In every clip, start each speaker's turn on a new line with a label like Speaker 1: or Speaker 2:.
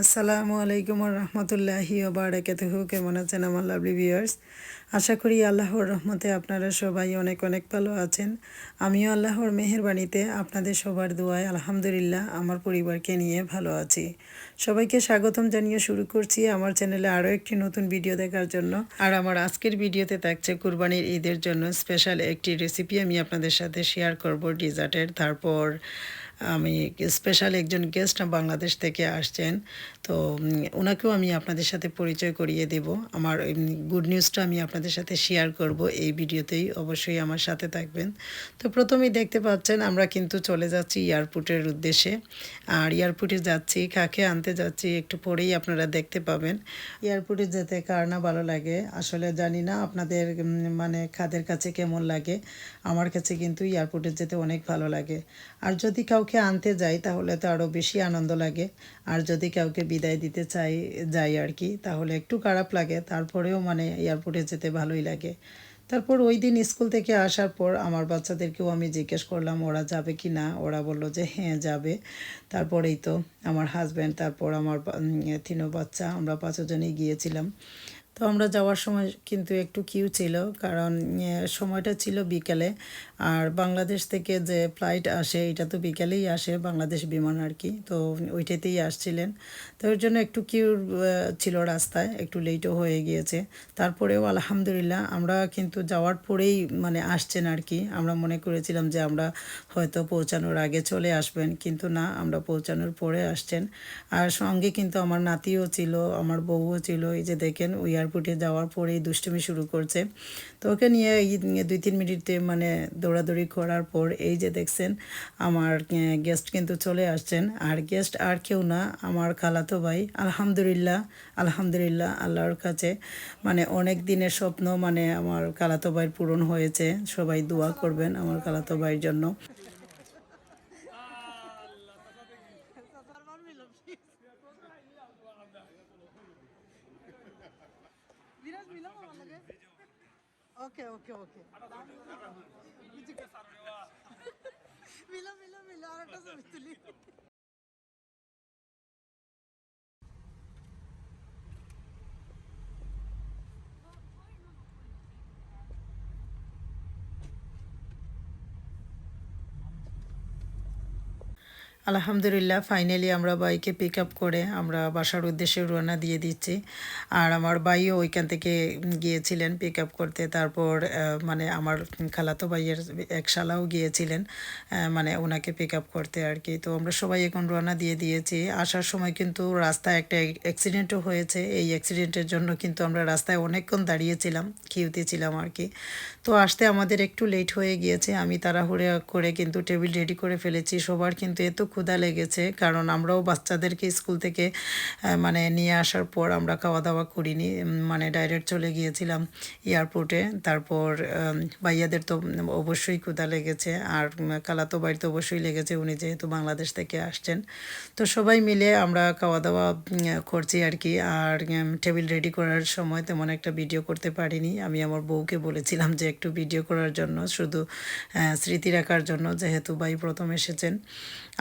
Speaker 1: আসসালামু আলাইকুম রহমতুল্লাহি বারাকাতুহু কেমন আছেন আমার লাভলি ভিউয়ার্স আশা করি আল্লাহর রহমতে আপনারা সবাই অনেক অনেক ভালো আছেন। আমিও আল্লাহর মেহেরবানিতে আপনাদের সবার দোয়ায় আলহামদুলিল্লাহ আমার পরিবারকে নিয়ে ভালো আছি। সবাইকে স্বাগতম জানিয়ে শুরু করছি আমার চ্যানেলে আরও একটি নতুন ভিডিও দেখার জন্য। আর আমার আজকের ভিডিওতে থাকছে কুরবানির ঈদের জন্য স্পেশাল একটি রেসিপি আমি আপনাদের সাথে শেয়ার করব ডিজার্টের তারপর আমি স্পেশাল একজন গেস্ট বাংলাদেশ থেকে আসছেন। তো ওনাকেও আমি আপনাদের সাথে পরিচয় করিয়ে দেব। আমার গুড নিউজটা আমি আপনাদের সাথে শেয়ার করব এই ভিডিওতেই। অবশ্যই আমার সাথে থাকবেন। তো প্রথমেই দেখতে পাচ্ছেন, আমরা কিন্তু চলে যাচ্ছি এয়ারপোর্টের উদ্দেশ্যে। আর এয়ারপোর্টে যাচ্ছি, কাকে আনতে যাচ্ছি একটু পরেই আপনারা দেখতে পাবেন। এয়ারপোর্টে যেতে কার না ভালো লাগে, আসলে জানি না আপনাদের মানে খাদের কাছে কেমন লাগে। আমার কাছে কিন্তু এয়ারপোর্টে যেতে অনেক ভালো লাগে। আর যদি কাউকে আনতে যাই, তাহলে তো আরও বেশি আনন্দ লাগে। আর যদি কাউকে বিদায় দিতে চাই, যাই আর কি, তাহলে একটু খারাপ লাগে। তারপরেও মানে এয়ারপোর্টে যেতে ভালোই লাগে। তারপর ওই দিন স্কুল থেকে আসার পর আমার বাচ্চাদেরকেও আমি জিজ্ঞেস করলাম, ওরা যাবে কি না? ওরা বলল যে হ্যাঁ যাবে। তারপরেই তো আমার হাজব্যান্ড তারপর আমার তিনও বাচ্চা, আমরা পাঁচজনেই গিয়েছিলাম। তো আমরা যাওয়ার সময় কিন্তু একটু কিউ ছিল, কারণ সময়টা ছিল বিকেলে। আর বাংলাদেশ থেকে যে ফ্লাইট আসে, এটা তো বিকেলেই আসে বাংলাদেশ বিমান আর কি, তো ওইটাতেই আসছিলেন। তো ওর জন্য একটু কিউ ছিল রাস্তায়, একটু লেটও হয়ে গিয়েছে। তারপরেও আলহামদুলিল্লাহ আমরা কিন্তু যাওয়ার পরেই মানে আসছেন আর কি। আমরা মনে করেছিলাম যে আমরা হয়তো পৌঁছানোর আগে চলে আসবেন, কিন্তু না, আমরা পৌঁছানোর পরে আসছেন। আর সঙ্গে কিন্তু আমার নাতিও ছিল, আমার বউও ছিল, এই যে দেখেন ওই এয়ারপোর্টে যাওয়ার পরেই দুষ্টুমি শুরু করছে। তো ওকে নিয়ে দুই তিন মিনিটে মানে দৌড়াদৌড়ি করার পর এই যে দেখছেন, আমার গেস্ট কিন্তু চলে আসছেন। আর গেস্ট আর কেউ না, আমার খালাতো ভাই। আলহামদুলিল্লাহ আলহামদুলিল্লাহ আল্লাহর কাছে। মানে অনেক দিনের স্বপ্ন মানে আমার খালাতো ভাইয়ের পূরণ হয়েছে। সবাই দোয়া করবেন আমার খালাতো ভাইয়ের জন্য
Speaker 2: বিরাজ মিলাম আমার লাগে ওকে ওকে ওকে মিলা মিলা মিলা আর একটা
Speaker 1: আলহামদুলিল্লাহ ফাইনালি আমরা বাইকে পিক আপ করে আমরা বাসার উদ্দেশ্যে রওনা দিয়ে দিচ্ছি। আর আমার ভাইও ওইখান থেকে গিয়েছিলেন পিক আপ করতে। তারপর মানে আমার খালাতো ভাইয়ের এক শালাও গিয়েছিলেন মানে ওনাকে পিক আপ করতে আর কি। তো আমরা সবাই এখন রওনা দিয়ে দিয়েছি। আসার সময় কিন্তু রাস্তায় একটা অ্যাক্সিডেন্টও হয়েছে। এই অ্যাক্সিডেন্টের জন্য কিন্তু আমরা রাস্তায় অনেকক্ষণ দাঁড়িয়েছিলাম কিউতে ছিলাম আর কি। তো আসতে আমাদের একটু লেট হয়ে গিয়েছে। আমি তাড়াহুড়ো করে কিন্তু টেবিল রেডি করে ফেলেছি। সবার কিন্তু এত ক্ষুধা লেগেছে, কারণ আমরাও বাচ্চাদেরকে স্কুল থেকে মানে নিয়ে আসার পর আমরা খাওয়া দাওয়া করিনি মানে ডাইরেক্ট চলে গিয়েছিলাম এয়ারপোর্টে। তারপর ভাইয়াদের তো অবশ্যই ক্ষুধা লেগেছে, আর খালাতো বাড়িতে অবশ্যই লেগেছে, উনি যেহেতু বাংলাদেশ থেকে আসছেন। তো সবাই মিলে আমরা খাওয়া দাওয়া করছি আর কি, আর টেবিল রেডি করার সময় তেমন একটা ভিডিও করতে পারিনি। আমি আমার বউকে বলেছিলাম যে একটু ভিডিও করার জন্য, শুধু স্মৃতি রাখার জন্য, যেহেতু ভাই প্রথম এসেছেন।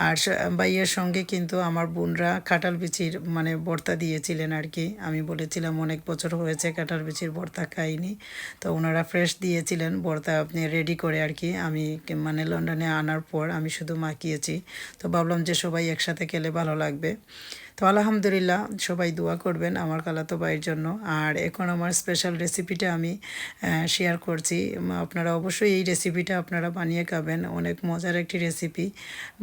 Speaker 1: আর ভাইয়ের সঙ্গে কিন্তু আমার বোনরা কাঁঠাল বিচির মানে ভর্তা দিয়েছিলেন আর কি। আমি বলেছিলাম, অনেক বছর হয়েছে কাঁঠাল বিচির ভর্তা খাইনি। তো ওনারা ফ্রেশ দিয়েছিলেন, ভর্তা আপনি রেডি করে আর কি। আমি মানে লন্ডনে আনার পর আমি শুধু মাখিয়েছি। তো ভাবলাম যে সবাই একসাথে খেলে ভালো লাগবে। তো আলহামদুলিল্লাহ সবাই দোয়া করবেন আমার কালাতো ভাইয়ের জন্য। আর এখন আমার স্পেশাল রেসিপিটা আমি শেয়ার করছি। আপনারা অবশ্যই এই রেসিপিটা আপনারা বানিয়ে খাবেন। অনেক মজার একটি রেসিপি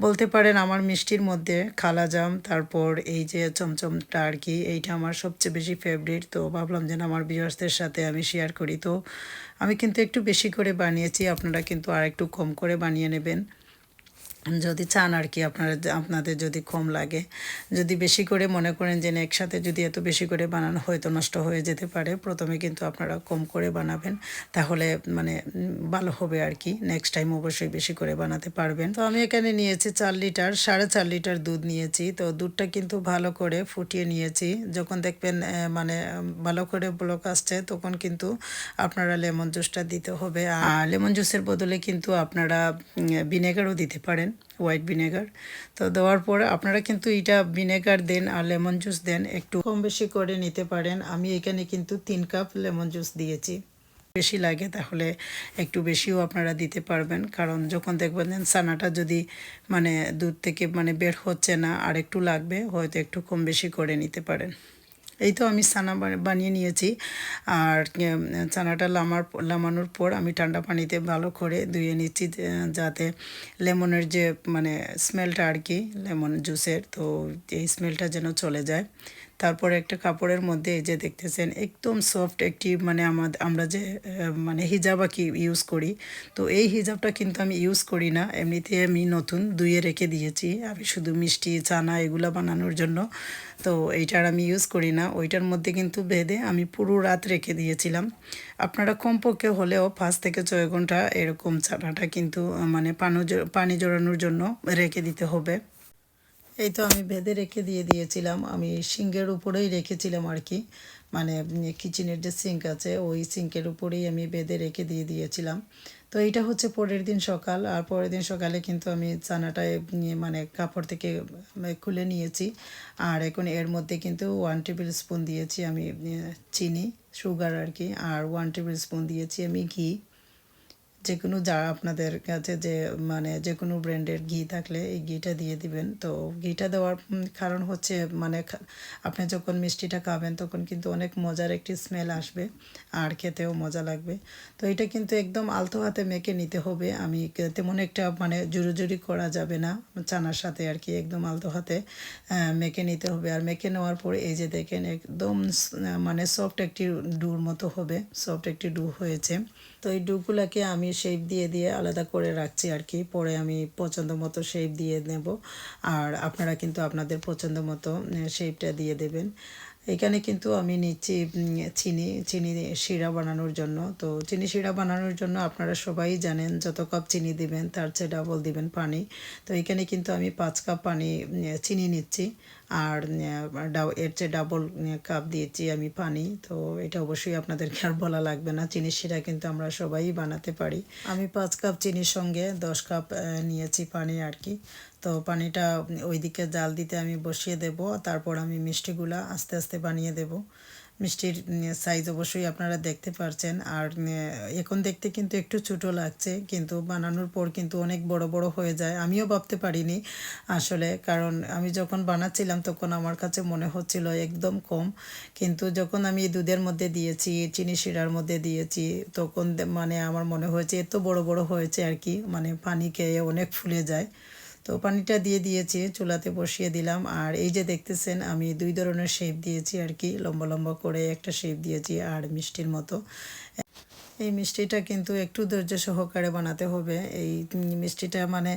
Speaker 1: বলতে পারেন আমার মিষ্টির মধ্যে খালাজাম তারপর এই যে চমচমটা আর কি এইটা আমার সবচেয়ে বেশি ফেভারিট তো ভাবলাম যেন আমার ভিউয়ার্সদের সাথে আমি শেয়ার করি। তো আমি কিন্তু একটু বেশি করে বানিয়েছি, আপনারা কিন্তু আর একটু কম করে বানিয়ে নেবেন। যদি চান আর কি, আপনারা আপনাদের যদি কম লাগে। যদি বেশি করে মনে করেন যে একসাথে যদি এত বেশি করে বানানো হয়তো নষ্ট হয়ে যেতে পারে, প্রথমে কিন্তু আপনারা কম করে বানাবেন। তাহলে মানে ভালো হবে আর কি নেক্সট টাইম অবশ্যই বেশি করে বানাতে পারবেন। তো আমি এখানে নিয়েছি চার লিটার, সাড়ে চার লিটার দুধ নিয়েছি। তো দুধটা কিন্তু ভালো করে ফুটিয়ে নিয়েছি। যখন দেখবেন মানে ভালো করে ব্লক আসছে, তখন কিন্তু আপনারা লেমন জুসটা দিতে হবে। আর লেমন জুসের বদলে কিন্তু আপনারা ভিনেগারও দিতে পারেন। White vinegar. তো দেওয়ার পর আপনারা কিন্তু এটা ভিনেগার দেন আর লেমন জুস দেন, একটু কম বেশি করে নিতে পারেন। আমি এখানে কিন্তু তিন কাপ লেমন জুস দিয়েছি। বেশি লাগে তাহলে একটু বেশিও আপনারা দিতে পারবেন। কারণ যখন দেখবেন যে সানাটা যদি মানে দুধ থেকে মানে বের হচ্ছে না আর একটু লাগবে, হয়তো একটু কম বেশি করে নিতে পারেন। এই তো আমি ছানা বানিয়ে নিয়েছি। আর ছানাটা লামার, লামানোর পর আমি ঠান্ডা পানিতে ভালো করে ধুয়ে নিচ্ছি যাতে লেমনের যে মানে স্মেলটা আর কি, লেমন জুসের তো এই স্মেলটা যেন চলে যায়। তারপর একটা কাপড়ের মধ্যে এই যে দেখতেছেন, একদম সফট একটি মানে আমাদের আমরা যে মানে হিজাবা কি ইউজ করি, তো এই হিজাবটা কিন্তু আমি ইউজ করি না। এমনিতে আমি নতুন ধুয়ে রেখে দিয়েছি। আমি শুধু মিষ্টি, চানা এগুলো বানানোর জন্য। তো এইটার আমি ইউজ করি না। ওইটার মধ্যে কিন্তু বেঁধে আমি পুরো রাত রেখে দিয়েছিলাম। আপনারা কমপক্ষে হলেও পাঁচ থেকে ছয় ঘণ্টা এরকম চানাটা কিন্তু মানে পানি জড়ানোর জন্য রেখে দিতে হবে। এই তো আমি বেঁধে রেখে দিয়ে দিয়েছিলাম। আমি সিঙ্কের উপরেই রেখেছিলাম আর কি। মানে কিচেনের যে সিঙ্ক আছে, ওই সিঙ্কের উপরেই আমি বেঁধে রেখে দিয়ে দিয়েছিলাম। তো এইটা হচ্ছে পরের দিন সকাল। আর পরের দিন সকালে কিন্তু আমি চানাটা নিয়ে মানে কাপড় থেকে খুলে নিয়েছি। আর এখন এর মধ্যে কিন্তু ওয়ান টেবিল স্পুন দিয়েছি আমি চিনি সুগার আর কি। আর ওয়ান টেবিল স্পুন দিয়েছি আমি ঘি। যে কোনো যা আপনাদের কাছে যে মানে যে কোনো ব্র্যান্ডের ঘি থাকলে এই ঘিটা দিয়ে দিবেন। তো ঘিটা দেওয়ার কারণ হচ্ছে মানে আপনি যখন মিষ্টিটা খাবেন তখন কিন্তু অনেক মজার একটি স্মেল আসবে, আর খেতেও মজা লাগবে। তো এটা কিন্তু একদম আলতো হাতে মেখে নিতে হবে। আমি তেমন একটা মানে জুরুজুরি করা যাবে না। চানার সাথে আর কি একদম আলতো হাতে মেখে নিতে হবে। আর মেখে নেওয়ার পরে এই যে দেখেন, একদম মানে সফট একটি ডুর মতো হবে। সফট একটি ডু হয়েছে। তো এই ডুগুলোকে আমি শেপ দিয়ে দিয়ে আলাদা করে রাখছি আর কি পরে আমি পছন্দ মতো শেপ দিয়ে নেব। আর আপনারা কিন্তু আপনাদের পছন্দ মতো শেপটা দিয়ে দেবেন। এখানে কিন্তু আমি নিচ্ছি চিনি চিনি শিরা বানানোর জন্য। তো চিনি শিরা বানানোর জন্য আপনারা সবাই জানেন, যত কাপ চিনি দিবেন, তার চেয়ে ডাবল দিবেন পানি। তো এখানে কিন্তু আমি পাঁচ কাপ পানি চিনি নিচ্ছি। আর এর চেয়ে ডাবল কাপ দিয়েছি আমি পানি। তো এটা অবশ্যই আপনাদেরকে আর বলা লাগবে না। চিনির শিরা কিন্তু আমরা সবাই বানাতে পারি। আমি পাঁচ কাপ চিনির সঙ্গে দশ কাপ নিয়েছি পানি আর কি। তো পানিটা ওইদিকে জাল দিতে আমি বসিয়ে দেব। তারপর আমি মিষ্টিগুলা আস্তে আস্তে বানিয়ে দেব। মিষ্টির সাইজ অবশ্যই আপনারা দেখতে পারছেন। আর এখন দেখতে কিন্তু একটু ছোটো লাগছে, কিন্তু বানানোর পর কিন্তু অনেক বড় বড় হয়ে যায়। আমিও ভাবতে পারিনি আসলে, কারণ আমি যখন বানাচ্ছিলাম তখন আমার কাছে মনে হচ্ছিল একদম কম। কিন্তু যখন আমি দুধের মধ্যে দিয়েছি, চিনি শিরার মধ্যে দিয়েছি, তখন মানে আমার মনে হয়েছে এত বড় বড় হয়েছে আর কি মানে পানি খেয়ে অনেক ফুলে যায়। তো পানিটা দিয়ে দিয়েছি, চুলাতে বসিয়ে দিলাম। আর এই যে দেখতেছেন, আমি দুই ধরনের শেপ দিয়েছি আর কি। লম্বা লম্বা করে একটা শেপ দিয়েছি আর মিষ্টির মতো। এই মিষ্টিটা কিন্তু একটু ধৈর্য সহকারে বানাতে হবে। এই মিষ্টিটা মানে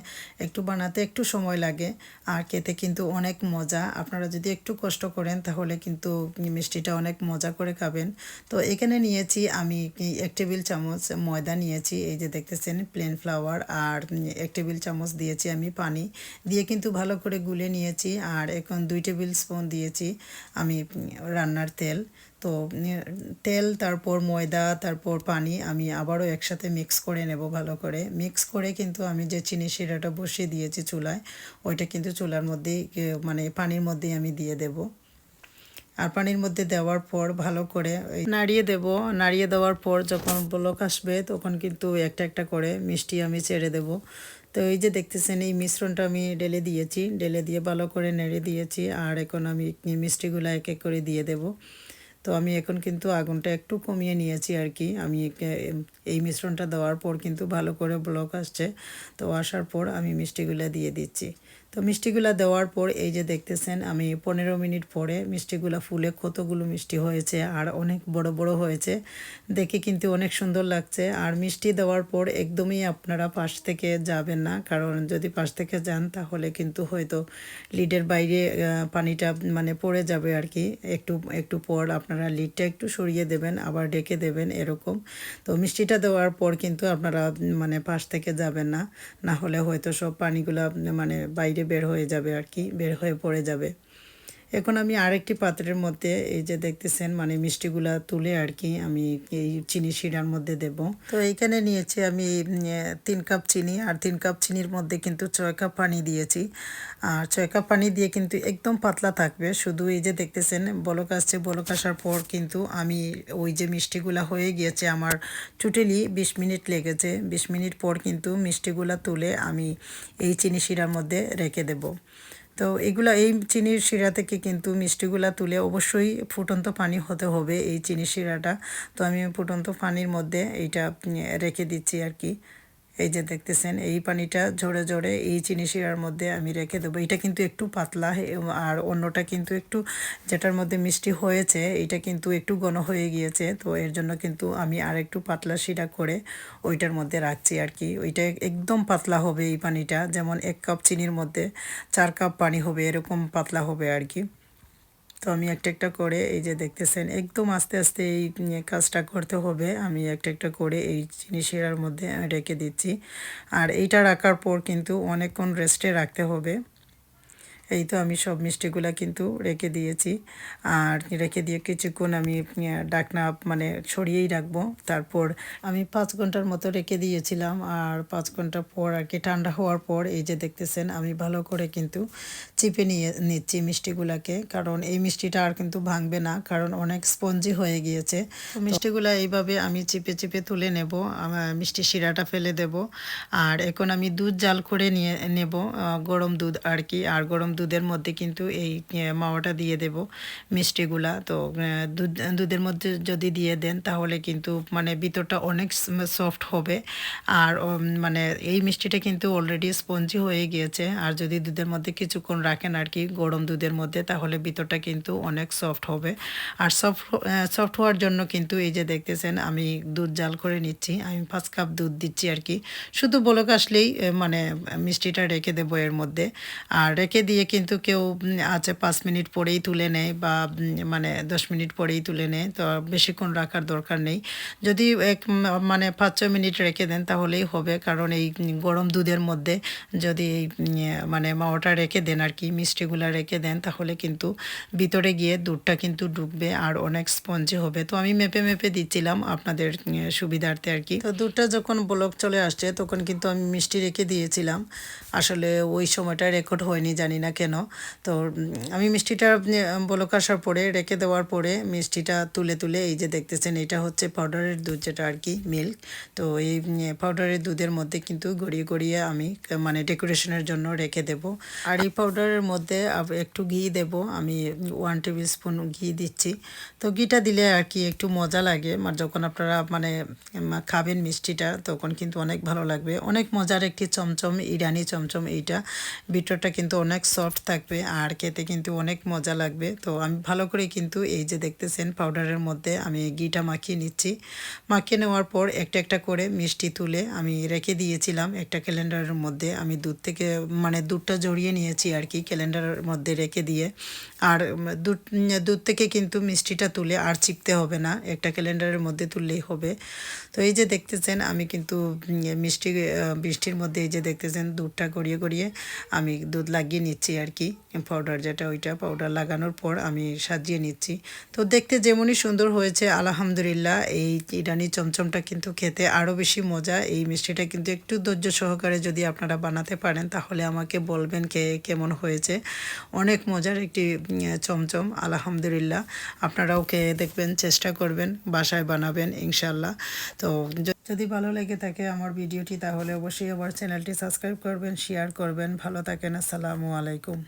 Speaker 1: একটু বানাতে একটু সময় লাগে আর খেতে কিন্তু অনেক মজা। আপনারা যদি একটু কষ্ট করেন তাহলে কিন্তু মিষ্টিটা অনেক মজা করে খাবেন। তো এখানে নিয়েছি আমি এক টেবিল চামচ ময়দা নিয়েছি, এই যে দেখতেছেন প্লেন ফ্লাওয়ার আর এক টেবিল চামচ দিয়েছি আমি পানি। দিয়ে কিন্তু ভালো করে গুলে নিয়েছি আর এখন দুই টেবিল স্পুন দিয়েছি আমি রান্নার তেল। তো তেল, তারপর ময়দা, তারপর পানি আমি আবারও একসাথে মিক্স করে নেব ভালো করে। মিক্স করে কিন্তু আমি যে চিনি শিরাটা বসিয়ে দিয়েছি চুলায়, ওইটা কিন্তু চুলার মধ্যেই মানে পানির মধ্যেই আমি দিয়ে দেব। আর পানির মধ্যে দেওয়ার পর ভালো করে নাড়িয়ে দেব। নাড়িয়ে দেওয়ার পর যখন ব্লক আসবে তখন কিন্তু একটা একটা করে মিষ্টি আমি ছেড়ে দেব। তো এই যে দেখতেছেন, এই মিশ্রণটা আমি ডেলে দিয়েছি। ডেলে দিয়ে ভালো করে নেড়ে দিয়েছি। আর এখন আমি মিষ্টিগুলো এক এক করে দিয়ে দেব। তো আমি এখন কিন্তু আগুনটা একটু কমিয়ে নিয়েছি আর কি। আমি এই মিশ্রণটা দেওয়ার পর কিন্তু ভালো করে ব্লক আসছে। তো আসার পর আমি মিষ্টিগুলো দিয়ে দিচ্ছি। তো মিষ্টিগুলো দেওয়ার পর এই যে দেখতেছেন, আমি পনেরো মিনিট পরে মিষ্টিগুলো ফুলে কতগুলো মিষ্টি হয়েছে আর অনেক বড় বড় হয়েছে। দেখে কিন্তু অনেক সুন্দর লাগছে। আর মিষ্টি দেওয়ার পর একদমই আপনারা পাশ থেকে যাবেন না, কারণ যদি পাশ থেকে যান তাহলে কিন্তু হয়তো লিডের বাইরে পানিটা মানে পড়ে যাবে আর কি। একটু একটু পর আপনারা লিডটা একটু সরিয়ে দেবেন, আবার ডেকে দেবেন এরকম। তো মিষ্টিটা দেওয়ার পর কিন্তু আপনারা মানে পাশ থেকে যাবেন না না হলে হয়তো সব পানিগুলো মানে বাইরে বের হয়ে যাবে আর কি বের হয়ে পড়ে যাবে। এখন আমি আরেকটি পাত্রের মধ্যে এই যে দেখতেছেন মানে মিষ্টিগুলা তুলে আর কি আমি এই চিনি শিরার মধ্যে দেব। তো এইখানে নিয়েছি আমি তিন কাপ চিনি আর তিন কাপ চিনির মধ্যে কিন্তু ছয় কাপ পানি দিয়েছি। আর ছয় কাপ পানি দিয়ে কিন্তু একদম পাতলা থাকবে। শুধু এই যে দেখতেছেন, বলক আসছে, বলক আসার পর কিন্তু আমি ওই যে মিষ্টিগুলা হয়ে গিয়েছে আমার টোটালি বিশ মিনিট লেগেছে। বিশ মিনিট পর কিন্তু মিষ্টিগুলা তুলে আমি এই চিনি শিরার মধ্যে রেখে দেব। তো এগুলো, এই চিনির শিরা থেকে কিন্তু মিষ্টিগুলা তুলে অবশ্যই ফুটন্ত পানি হতে হবে এই চিনির শিরাটা। তো আমি ফুটন্ত পানির মধ্যে এইটা রেখে দিচ্ছি আর কি। এই যে দেখতেছেন, এই পানিটা ঝরে ঝরে এই চিনি শিরার মধ্যে আমি রেখে দেবো। এটা কিন্তু একটু পাতলা আর অন্যটা কিন্তু একটু যেটার মধ্যে মিষ্টি হয়েছে, এটা কিন্তু একটু ঘন হয়ে গিয়েছে। তো এর জন্য কিন্তু আমি আর একটু পাতলা শিরা করে ওইটার মধ্যে রাখছি আর কি। ওইটা একদম পাতলা হবে এই পানিটা, যেমন এক কাপ চিনির মধ্যে চার কাপ পানি হবে, এরকম পাতলা হবে আর কি। তো আমি একটা একটা করে এই যে দেখতেছেন, একদম আস্তে আস্তে এই কাজটা করতে হবে। আমি একটা একটা করে এই চিনি শিরার মধ্যে রেখে দিচ্ছি। আর এইটা রাখার পর কিন্তু অনেকক্ষণ রেস্টে রাখতে হবে। এই তো আমি সব মিষ্টিগুলো কিন্তু রেখে দিয়েছি। আর রেখে দিয়ে কিছুক্ষণ আমি ডাকনা মানে সরিয়েই রাখব। তারপর আমি পাঁচ ঘণ্টার মতো রেখে দিয়েছিলাম। আর পাঁচ ঘণ্টা পর আর কি ঠান্ডা হওয়ার পর, এই যে দেখতেছেন, আমি ভালো করে কিন্তু চিপে নিয়ে নিচ্ছি মিষ্টিগুলাকে। কারণ এই মিষ্টিটা আর কিন্তু ভাঙবে না, কারণ অনেক স্পঞ্জি হয়ে গিয়েছে। মিষ্টিগুলা এইভাবে আমি চিপে চিপে তুলে নেব মিষ্টি শিরাটা ফেলে দেব। আর এখন আমি দুধ জাল করে নিয়ে নেব গরম দুধ আর কি। আর গরম দুধের মধ্যে কিন্তু এই মাওয়াটা দিয়ে দেব, মিষ্টিগুলা। তো দুধ, দুধের মধ্যে যদি দিয়ে দেন তাহলে কিন্তু মানে ভিতরটা অনেক সফট হবে। আর মানে এই মিষ্টিটা কিন্তু অলরেডি স্পঞ্জি হয়ে গিয়েছে। আর যদি দুধের মধ্যে কিছুক্ষণ রাখেন আর কি গরম দুধের মধ্যে, তাহলে ভিতরটা কিন্তু অনেক সফট হবে। আর সফট সফট হওয়ার জন্য কিন্তু এই যে দেখতেছেন, আমি দুধ জাল করে নিচ্ছি। আমি পাঁচ কাপ দুধ দিচ্ছি আর কি। শুধু বলক আসলেই মানে মিষ্টিটা রেখে দেবো এর মধ্যে। আর রেখে দিয়ে কিন্তু কেউ আছে পাঁচ মিনিট পরেই তুলে নেয় বা মানে দশ মিনিট পরেই তুলে নেয় তো বেশিক্ষণ রাখার দরকার নেই। যদি এক মানে পাঁচ ছ মিনিট রেখে দেন তাহলেই হবে কারণ এই গরম দুধের মধ্যে যদি এই, মানে মাওয়াটা রেখে দেন আর কি মিষ্টিগুলা রেখে দেন তাহলে কিন্তু ভিতরে গিয়ে দুধটা কিন্তু ডুববে আর অনেক স্পঞ্জি হবে। তো আমি মেপে মেপে দিচ্ছিলাম আপনাদের সুবিধার্থে আর কি। তো দুধটা যখন ব্লক চলে আসছে তখন কিন্তু আমি মিষ্টি রেখে দিয়েছিলাম। আসলে ওই সময়টা রেকর্ড হয়নি জানি না কেন তো আমি মিষ্টিটা বলক আসার পরে, রেখে দেওয়ার পরে মিষ্টিটা তুলে তুলে এই যে দেখতেছেন, এটা হচ্ছে পাউডারের দুধ যেটা আর কি মিল্ক তো এই পাউডারের দুধের মধ্যে কিন্তু গড়িয়ে গড়িয়ে আমি মানে ডেকোরেশনের জন্য রেখে দেব। আর এই পাউডারের মধ্যে একটু ঘি দেব। আমি ওয়ান টেবিল স্পুন ঘি দিচ্ছি। তো ঘিটা দিলে আর কি একটু মজা লাগে। যখন আপনারা মানে খাবেন মিষ্টিটা, তখন কিন্তু অনেক ভালো লাগবে। অনেক মজার একটি চমচম, ইরানি চমচম এইটা। ভিতরটা কিন্তু অনেক সফট থাকবে আর খেতে কিন্তু অনেক মজা লাগবে। তো আমি ভালো করে কিন্তু এই যে দেখতেছেন পাউডারের মধ্যে আমি ঘিটা মাখিয়ে নিচ্ছি। মাখিয়ে নেওয়ার পর একটা একটা করে মিষ্টি তুলে আমি রেখে দিয়েছিলাম একটা ক্যালেন্ডারের মধ্যে। আমি দুধ থেকে মানে দুধটা জড়িয়ে নিয়েছি আর কি ক্যালেন্ডারের মধ্যে রেখে দিয়ে। আর দুধ দুধ থেকে কিন্তু মিষ্টিটা তুলে আর চিপতে হবে না একটা ক্যালেন্ডারের মধ্যে তুললেই হবে। তো এই যে দেখতেছেন আমি কিন্তু মিষ্টি আহ, মিষ্টির মধ্যে এই যে দেখতেছেন দুধটা গড়িয়ে গড়িয়ে আমি দুধ লাগিয়ে নিচ্ছি। আর কি পাউডার যেটা ওইটা পাউডার লাগানোর পর আমি সাজিয়ে নিচ্ছি। তো দেখতে যেমনই সুন্দর হয়েছে, আলহামদুলিল্লাহ, এই ইরানি চমচমটা কিন্তু খেতে আরও বেশি মজা। এই মিষ্টিটা কিন্তু একটু ধৈর্য সহকারে যদি আপনারা বানাতে পারেন, তাহলে আমাকে বলবেন কে, কেমন হয়েছে। অনেক মজার একটি চমচম, আলহামদুলিল্লাহ। আপনারাও খেয়ে দেখবেন, চেষ্টা করবেন, বাসায় বানাবেন ইনশাল্লাহ তো যদি ভালো লেগে থাকে আমার ভিডিওটি, তাহলে অবশ্যই আমার চ্যানেলটি সাবস্ক্রাইব করবেন শেয়ার করবেন। ভালো থাকেন, আসসালামু আলাইকুম।